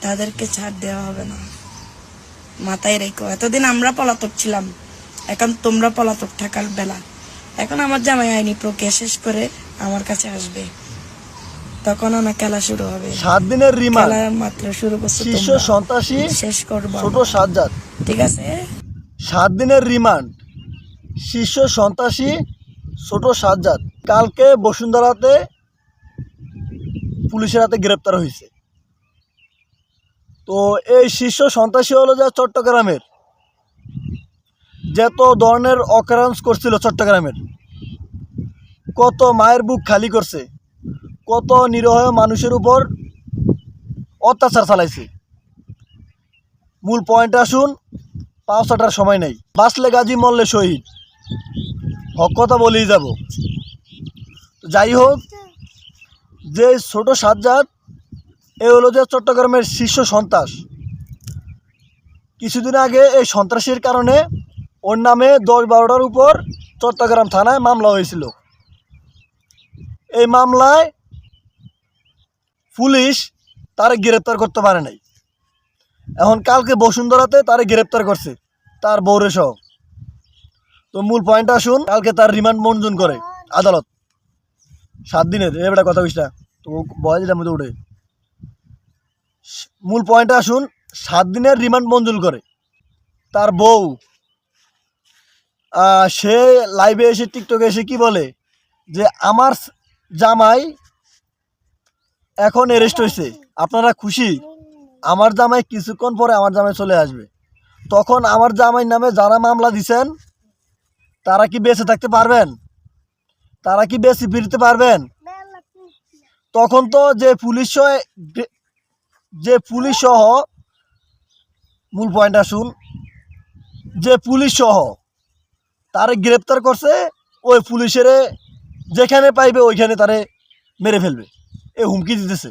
তাদেরকে ছাড় দেওয়া হবে না। মাথায় রেখো। এতদিন আমরা পলাতক ছিলাম। এখন তোমরা পলাতক থাকার বেলা। এখন আমার জামাই আইনি প্রক্রিয়া শেষ করে আমার কাছে আসবে। তখন আমার খেলা শুরু হবে। সাত দিনের রিমান্ড। মাত্র শুরু করছ। সন্ত্রাসী শেষ করব ছোট। সাজ্জাদ। ঠিক আছে? সাত দিনের রিমান্ড। শীর্ষ সন্ত্রাসী ছোট সাজ্জাদ। কালকে বসুন্ধরাতে পুলিশের হাতে গ্রেপ্তার হয়েছে। তো এই শীর্ষ সন্ত্রাসী হলো যে চট্টগ্রামের। যত ধরনের অকারেন্স করছিল চট্টগ্রামের। কত মায়ের বুক খালি করছে। কত নিরহ মানুষের উপর অত্যাচার চালাইছে। মূল পয়েন্ট আসুন পাঁচটার সময় নেই। বাঁচলে গাজী, মরলে শহীদ। হক কথা বলেই যাব। যাই হোক, যে ছোট সাজ্জাদ এ হলো যে চট্টগ্রামের শীর্ষ সন্ত্রাস। কিছুদিন আগে এই সন্ত্রাসের কারণে ওর নামে দশ বারোটার উপর চট্টগ্রাম থানায় মামলা হয়েছিল। এই মামলায় পুলিশ তারে গ্রেপ্তার করতে পারে নাই। এখন কালকে বসুন্ধরাতে তারে গ্রেপ্তার করছে তার বৌরে সহ তো মূল পয়েন্ট আসুন, কালকে তার রিমান্ড মঞ্জুর করে আদালত। সাত দিনের এবারে কথা বুঝটা তো বয়স মধ্যে উঠে। মূল পয়েন্টে আসুন, সাত দিনের রিমান্ড মঞ্জুর করে। তার বউ সে লাইভে এসে টিকটকে এসে কি বলে? যে আমার জামাই এখন অ্যারেস্ট হয়েছে। আপনারা খুশি? আমার জামাই কিছুক্ষণ পরে আমার জামাই চলে আসবে। তখন আমার জামাই নামে যারা মামলা দিছেন, তারা কি বেঁচে থাকতে পারবেন? তারা কি বেঁচে ফিরতে পারবেন? তখন তো যে পুলিশ যে পুলিশ সহ মূল পয়েন্ট আসুন, যে পুলিশ সহ তারে গ্রেপ্তার করছে, ওই পুলিশের যেখানে পাইবে ওইখানে তারে মেরে ফেলবে। এ হুমকি দিতেছে।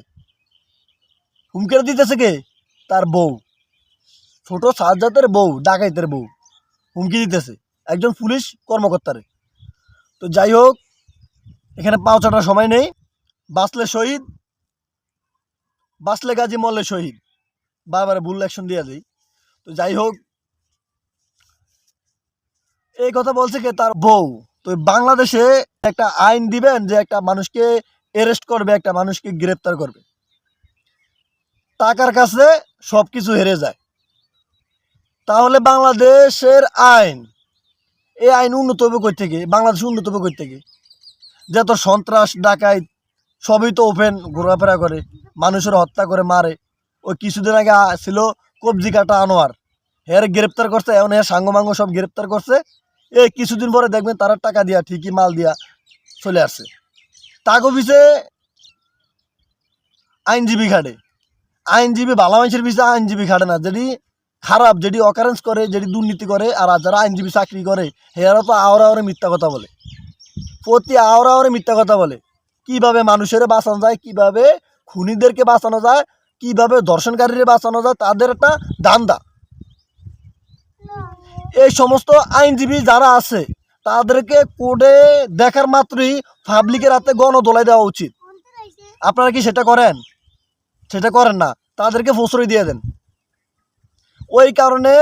হুমকিটা দিতেছে কে? তার বউ। ছোট সাজ্জাতের বউ, ডাকাইতের বউ। হুমকি দিতেছে। একজন পুলিশ কর্মকর্তারে। তো যাই হোক, এখানে পাঁচটার সময় নেই। বাঁচলে শহীদ বাঁচলে গাজী মরলে শহীদ। বারবার ভুল অ্যাকশন দিয়ে যাই তো যাই হোক, এই কথা বলছে কে? তার বউ। তো বাংলাদেশে একটা আইন দিবেন যে একটা মানুষকে অ্যারেস্ট করবে, একটা মানুষকে গ্রেপ্তার করবে। টাকার কাছে সব কিছু হেরে যায়। তাহলে বাংলাদেশের আইন, এই আইন উন্নত হবে কই থেকে? বাংলাদেশ উন্নত হবে কই থেকে? যত সন্ত্রাস ডাকাই সবই তো ওপেন ঘোরাফেরা করে, মানুষের হত্যা করে, মারে। ওই কিছুদিন আগে ছিল কবজি কাটা আনোয়ার। হের গ্রেপ্তার করছে, এখন হের সাঙ্গমাঙ্গ সব গ্রেপ্তার করছে। এই কিছুদিন পরে দেখবেন তারা টাকা দিয়া, ঠিকই মাল দিয়া চলে আসছে। তাকে পিছে আইনজীবী খাটে আইনজীবী ভালো মানুষের পিছিয়ে আইনজীবী খাটে না, যেটি খারাপ, যেটি অকারেন্স করে, যেটি দুর্নীতি করে, আর যারা আইনজীবী চাকরি করে হেরা তো আওরা আওরে মিথ্যা কথা বলে। প্রতি আওরা আওরে মিথ্যা কথা বলে। কীভাবে মানুষের বাঁচানো যায়, কীভাবে খুনিদেরকে বাঁচানো যায়, কীভাবে দর্শনকারীরা বাঁচানো যায়, তাদের একটা দান্দা এই সমস্ত আইনজীবী যারা আছে, তাদেরকে কোর্টে দেখার মাত্রই পাবলিকের হাতে গণদোলাই দেওয়া উচিত। আপনারা কি সেটা করেন? সেটা করেন না, তাদেরকে প্রশ্রয় দিয়ে দেন। ওই কারণে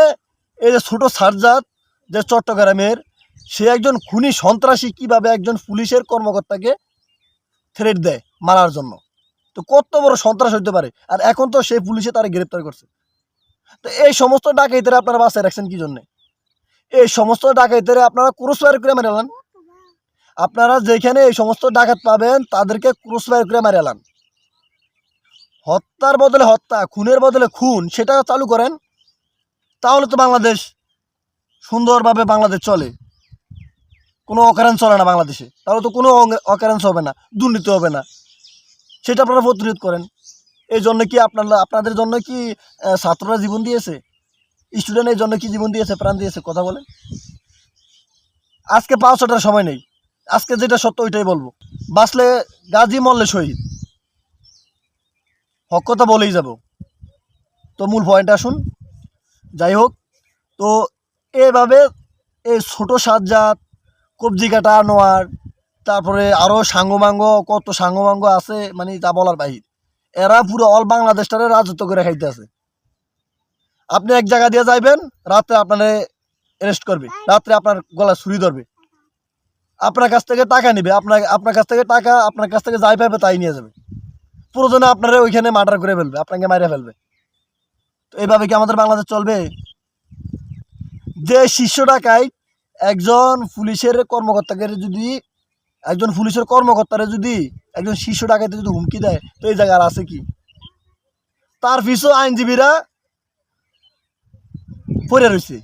এই যে ছোটো সারজাত যে চট্টগ্রামের, সে একজন খুনি সন্ত্রাসী, কীভাবে একজন পুলিশের কর্মকর্তাকে থ্রেট দেয় মারার জন্য। তো কত বড় সন্ত্রাস হইতে পারে? আর এখন তো সেই পুলিশে তারা গ্রেপ্তার করছে। তো এই সমস্ত ডাকাইতেরা আপনারা বাসায় রাখছেন কি জন্যে? এই সমস্ত ডাকাইতেরা আপনারা ক্রুশ ফায়ার করে মেরে এলান। আপনারা যেখানে এই সমস্ত ডাকাত পাবেন, তাদেরকে ক্রুশ ফায়ার করে মেরে এলান। হত্যার বদলে হত্যা, খুনের বদলে খুন, সেটা চালু করেন। তাহলে তো বাংলাদেশ সুন্দরভাবে বাংলাদেশ চলে। কোনো অকারেন্স চলে না বাংলাদেশে। তাহলে তো কোনো অকারেন্স হবে না, দুর্নীতি হবে না। সেটা আপনারা প্রতিরোধ করেন। এই জন্য কি আপনারা আপনাদের জন্য কি ছাত্ররা জীবন দিয়েছে? স্টুডেন্ট এই জন্য কি জীবন দিয়েছে, প্রাণ দিয়েছে? কথা বলেন। আজকে পাঁচ ছটার সময় নেই। আজকে যেটা সত্য ওইটাই বলব। বাঁচলে গাজী মরলে শহীদ। হক কথা বলেই যাব। তো মূল পয়েন্ট আসুন। যাই হোক, তো এভাবে এই ছোট সাজ্জাত কবজি কাটা, আনোয়ার, তারপরে আরও সাঙ্গমাঙ্গ কত সাঙ্গমাঙ্গ আছে মানে তা বলার বাহির। এরা পুরো অল বাংলাদেশটারে রাজত্ব করে খাইতে আছে। আপনি এক জায়গা দিয়ে যাইবেন, রাত্রে আপনারে অ্যারেস্ট করবে, রাত্রে আপনার গলা ছুরি ধরবে। আপনার কাছ থেকে টাকা নেবে, আপনার আপনার কাছ থেকে টাকা, আপনার কাছ থেকে যাই পাবে তাই নিয়ে যাবে। প্রয়োজনে আপনারা ওইখানে মার্ডার করে ফেলবে, আপনাকে মারিয়ে ফেলবে। তো এইভাবে কি আমাদের বাংলাদেশ চলবে? যে শীর্ষ টাকায় একজন পুলিশের কর্মকর্তাকে যদি, একজন পুলিশের কর্মকর্তারে যদি একজন শীর্ষ ডাকাইতে যদি হুমকি দেয়, তো এই জায়গার আছে কি? তার পিছু আইনজীবীরা পড়ে রয়েছে।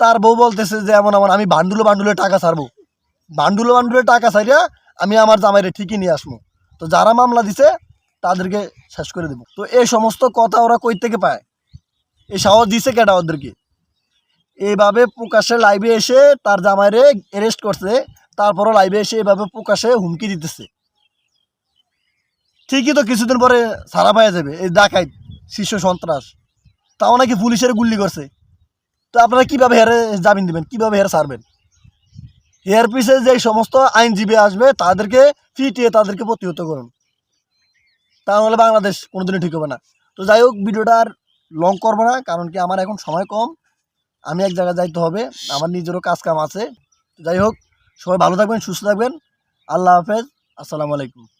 তার বউ বলতেছে যে, এমন এমন, আমি বান্ডুলো, বান্ডুলে টাকা ছাড়বো। বান্ডুলো, বান্ডুলে টাকা ছাড়িয়া আমি আমার জামাইরে ঠিকই নিয়ে আসব। তো যারা মামলা দিছে, তাদেরকে শেষ করে দেবো। তো এই সমস্ত কথা ওরা কই থেকে পায়? এই সাহস দিছে কেটা ওদেরকে? এইভাবে প্রকাশ্যে লাইভে এসে তার জামাইরে অ্যারেস্ট করছে, তারপরও লাইভে এসে এভাবে প্রকাশ্যে হুমকি দিতেছে। ঠিকই তো কিছুদিন পরে সারা পাওয়া যাবে, এই ডাকাই শীর্ষ সন্ত্রাস, তাও নাকি পুলিশের গুল্লি করছে। তো আপনারা কীভাবে হেরে জামিন দিবেন, কীভাবে হেরে ছাড়বেন? এর পিছে যে সমস্ত আইনজীবী আসবে, তাদেরকে ফিটিয়ে তাদেরকে প্রতিহত করুন। তা তাহলে বাংলাদেশ কোনোদিনই ঠিক হবে না। তো যাই হোক, ভিডিওটা আর লং করব না, কারণ কি আমার এখন সময় কম। আমি এক জায়গায় যাইতে হবে। আমার নিজেরও কাজ কাম আছে। যাই হোক, সবাই ভালো থাকবেন, সুস্থ থাকবেন। আল্লাহ হাফেজ। আসসালামু আলাইকুম।